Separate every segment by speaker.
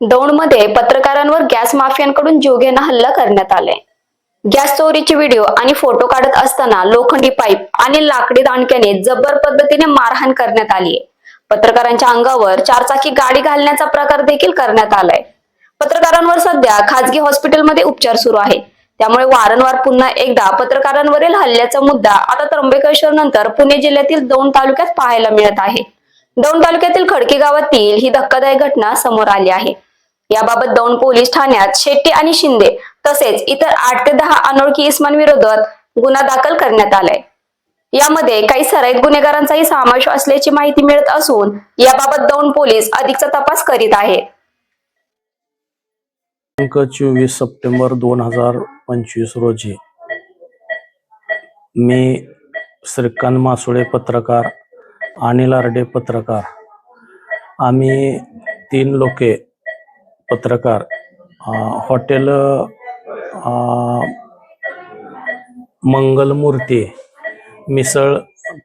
Speaker 1: दौंडमध्ये पत्रकारांवर गॅस माफियांकडून जीवघेणा हल्ला करण्यात आलाय. गॅस चोरीचे व्हिडिओ आणि फोटो काढत असताना लोखंडी पाईप आणि लाकडी दांडक्याने जबर पद्धतीने मारहाण करण्यात आली पत्रकारांच्या अंगावर चारचाकी गाडी घालण्याचा प्रकार देखील करण्यात आलाय. पत्रकारांवर सध्या खाजगी हॉस्पिटलमध्ये उपचार सुरू आहेत. त्यामुळे वारंवार पुन्हा एकदा पत्रकारांवरील हल्ल्याचा मुद्दा आता त्र्यंबकेश्वर नंतर पुणे जिल्ह्यातील दोन तालुक्यात पाहायला मिळत आहे. दौंड तालुक्यातील खडकी गावातील ही धक्कादायक घटना समोर आली आहे. याबाबत दौंड पोलीस ठाण्यात शेट्टी आणि शिंदे तसेच इतर आठ ते दहा अनोळखी इस्मांविरोधात गुन्हा दाखल करण्यात आलाय. यामध्ये काही सराईत गुन्हेगारांचाही समावेश असल्याची माहिती मिळत असून याबाबत दौंड पोलीस अधिकचा तपास करीत
Speaker 2: आहे. चोवीस सप्टेंबर दोन हजार पंचवीस रोजी मी श्रीकांत मासुळे पत्रकार अनिल आरडे पत्रकार. आम्ही तीन लोके पत्रकार हॉटेल मंगलमूर्ती मिसळ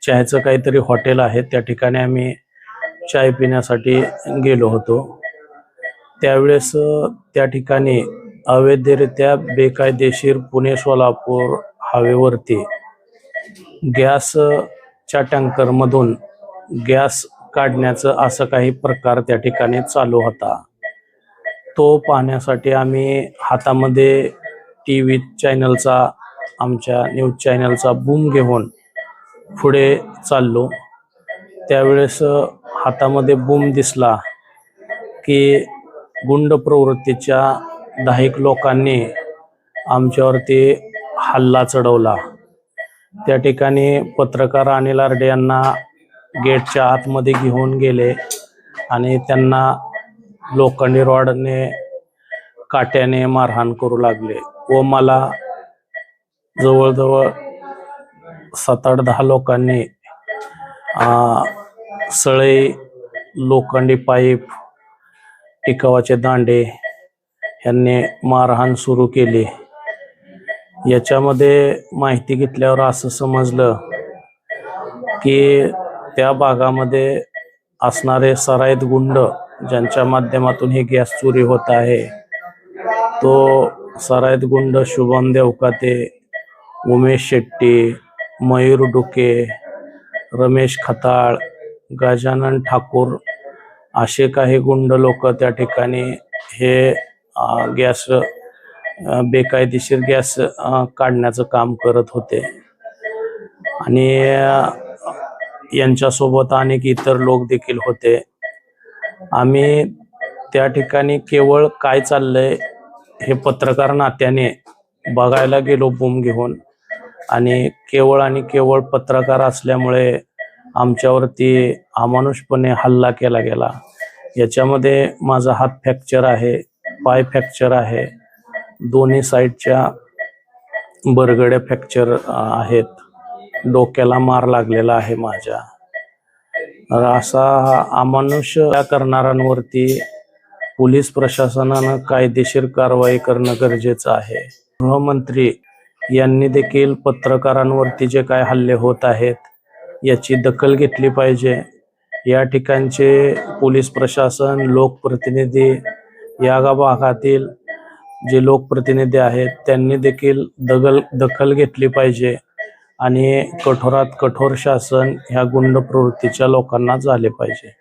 Speaker 2: चहाचं काहीतरी हॉटेल आहे त्या ठिकाणी आम्ही चाय पिण्यासाठी गेलो होतो. त्यावेळेस त्या ठिकाणी अवैधरित्या बेकायदेशीर पुणे सोलापूर हवेवरती गॅसच्या टँकरमधून गॅस काढण्याचं असं काही प्रकार त्या ठिकाणी चालू होता. तो पाहण्यासाठी आम्ही हातामध्ये टी व्ही चॅनलचा आमच्या न्यूज चॅनलचा बूम घेऊन पुढे चाललो. त्यावेळेस हातामध्ये बूम दिसला की गुंड प्रवृत्तीच्या दहाक लोकांनी आमच्यावरती हल्ला चढवला. त्या ठिकाणी पत्रकार अनिल आर्डे यांना गेटच्या आतमध्ये घेऊन गेले आणि त्यांना लोखंडी रॉडने काट्याने मारहाण करू लागले व मला जवळजवळ सात आठ दहा लोकांनी सळई लोखंडी पाईप टिकावाचे दांडे यांनी मारहाण सुरू केली. याच्यामध्ये माहिती घेतल्यावर असं समजलं की त्या भागामध्ये असणारे सराईत गुंड ज्यांच्या माध्यमातून ही गॅस चोरी होत आहे तो सराईत गुंड शुभम देवकाते उमेश शेट्टी मयूर डुके रमेश खताळ गजानन ठाकूर असे काही गुंड लोक त्या ठिकाणी हे गॅस बेकायदेशीर गॅस काढण्याचं काम करत होते. आणि यांच्यासोबत अनेक इतर लोक देखील होते. आम्ही त्या ठिकाणी केवळ काय चाललंय हे पत्रकार नात्याने बघायला गेलो बूम घेऊन. आणि केवळ आणि केवळ पत्रकार असल्यामुळे आमच्यावरती अमानुषपणे हल्ला केला गेला. याच्यामध्ये माझा हात फ्रॅक्चर आहे पाय फ्रॅक्चर आहे दोन्ही साईडच्या बरगड्या फ्रॅक्चर आहेत. डोक्याला मार लागलेला आहे माझ्या. असा हा अमानुष्य करणाऱ्यांवरती पोलीस प्रशासनानं कायदेशीर कारवाई करणं गरजेचं आहे. गृहमंत्री यांनी देखील पत्रकारांवरती जे काय हल्ले होत आहेत याची दखल घेतली पाहिजे. या ठिकाणचे पोलीस प्रशासन लोकप्रतिनिधी या भागातील जे लोकप्रतिनिधी आहेत त्यांनी देखील दगल दखल घेतली पाहिजे. आणि कठोरात कठोर शासन ह्या गुंड प्रवृत्तीच्या लोकांना झाले पाहिजे.